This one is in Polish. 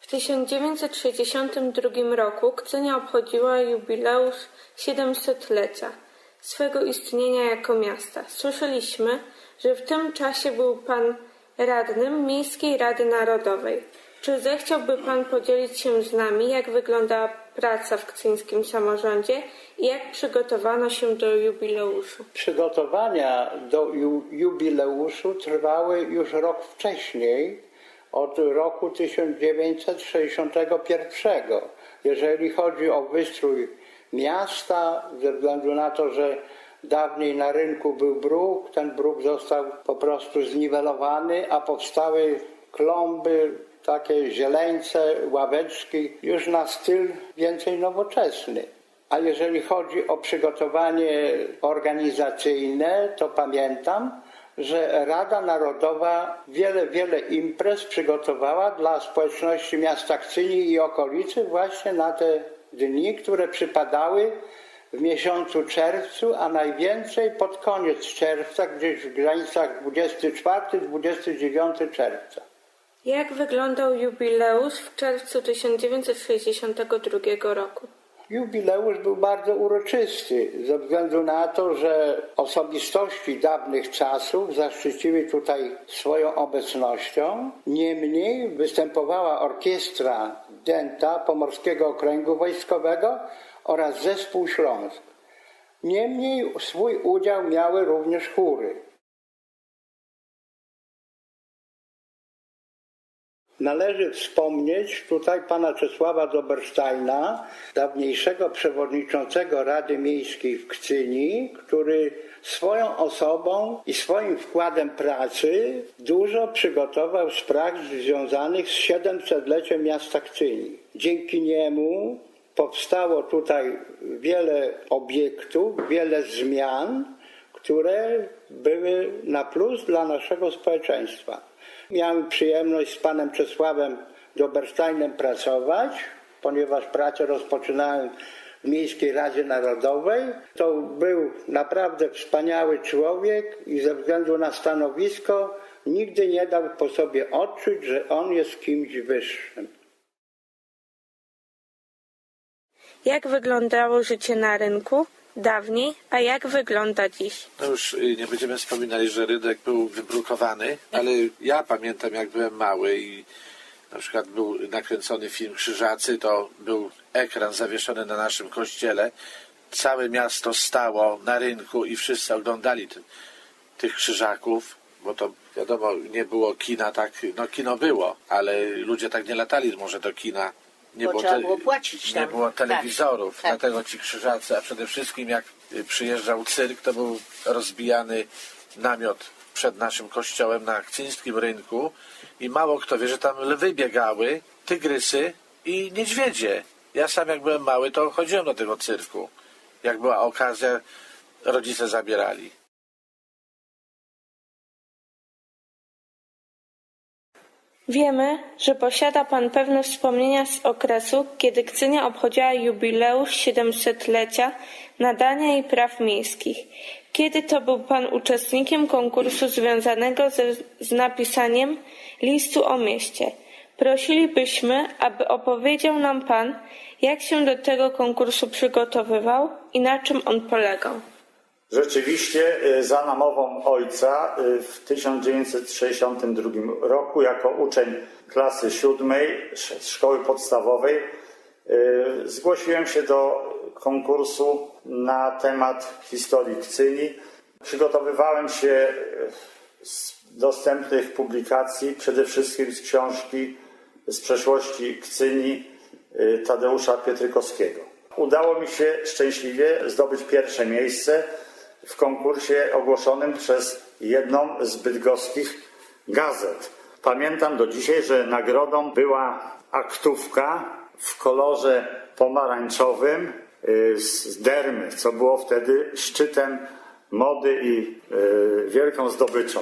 W 1962 roku Kcynia obchodziła jubileusz 700-lecia swego istnienia jako miasta. Słyszeliśmy, że w tym czasie był pan radnym Miejskiej Rady Narodowej. Czy zechciałby pan podzielić się z nami, jak wyglądała praca w kcyńskim samorządzie i jak przygotowano się do jubileuszu? Przygotowania do ju, jubileuszu trwały już rok wcześniej, od roku 1961. Jeżeli chodzi o wystrój miasta, ze względu na to, że dawniej na rynku był bruk, ten bruk został po prostu zniwelowany, a powstały klomby, takie zieleńce, ławeczki, już na styl więcej nowoczesny. A jeżeli chodzi o przygotowanie organizacyjne, to pamiętam, że Rada Narodowa wiele, wiele imprez przygotowała dla społeczności miasta Kcyni i okolicy właśnie na te dni, które przypadały w miesiącu czerwcu, a najwięcej pod koniec czerwca, gdzieś w granicach 24-29 czerwca. Jak wyglądał jubileusz w czerwcu 1962 roku? Jubileusz był bardzo uroczysty ze względu na to, że osobistości dawnych czasów zaszczyciły tutaj swoją obecnością. Niemniej występowała orkiestra Denta Pomorskiego Okręgu Wojskowego oraz Zespół Śląsk. Niemniej swój udział miały również chóry. Należy wspomnieć tutaj pana Czesława Dobersteina, dawniejszego przewodniczącego Rady Miejskiej w Kcyni, który swoją osobą i swoim wkładem pracy dużo przygotował spraw związanych z 700-leciem miasta Kcyni. Dzięki niemu powstało tutaj wiele obiektów, wiele zmian, które były na plus dla naszego społeczeństwa. Miałem przyjemność z panem Czesławem Dobersteinem pracować, ponieważ pracę rozpoczynałem w Miejskiej Radzie Narodowej. To był naprawdę wspaniały człowiek i ze względu na stanowisko nigdy nie dał po sobie odczuć, że on jest kimś wyższym. Jak wyglądało życie na rynku dawniej, a jak wygląda dziś? No już y, nie będziemy wspominali, że rynek był wybrukowany, ale ja pamiętam jak byłem mały i na przykład był nakręcony film Krzyżacy, to był ekran zawieszony na naszym kościele. Całe miasto stało na rynku i wszyscy oglądali ty, tych krzyżaków, bo to wiadomo, nie było kina tak, no kino było, ale ludzie tak nie latali może do kina. Nie Bo trzeba było płacić Nie tam. było telewizorów, Tak, tak. dlatego ci krzyżacy, a przede wszystkim jak y, przyjeżdżał cyrk, to był rozbijany namiot przed naszym kościołem na akcyjskim rynku i mało kto wie, że tam lwy biegały, tygrysy i niedźwiedzie. Ja sam jak byłem mały, to chodziłem do tego cyrku. Jak była okazja, rodzice zabierali. Wiemy, że posiada Pan pewne wspomnienia z okresu, kiedy Kcynia obchodziła jubileusz 700-lecia nadania jej praw miejskich. Kiedy to był Pan uczestnikiem konkursu związanego ze, z napisaniem listu o mieście. Prosilibyśmy, aby opowiedział nam Pan, jak się do tego konkursu przygotowywał i na czym on polegał. Rzeczywiście y, za namową ojca y, w 1962 roku jako uczeń klasy siódmej sz- szkoły podstawowej y, zgłosiłem się do konkursu na temat historii Kcyni. Przygotowywałem się z dostępnych publikacji, przede wszystkim z książki z przeszłości Kcyni Tadeusza Pietrykowskiego. Udało mi się szczęśliwie zdobyć pierwsze miejsce w konkursie ogłoszonym przez jedną z bydgoskich gazet. Pamiętam do dzisiaj, że nagrodą była aktówka w kolorze pomarańczowym y, z dermy, co było wtedy szczytem mody i y, wielką zdobyczą.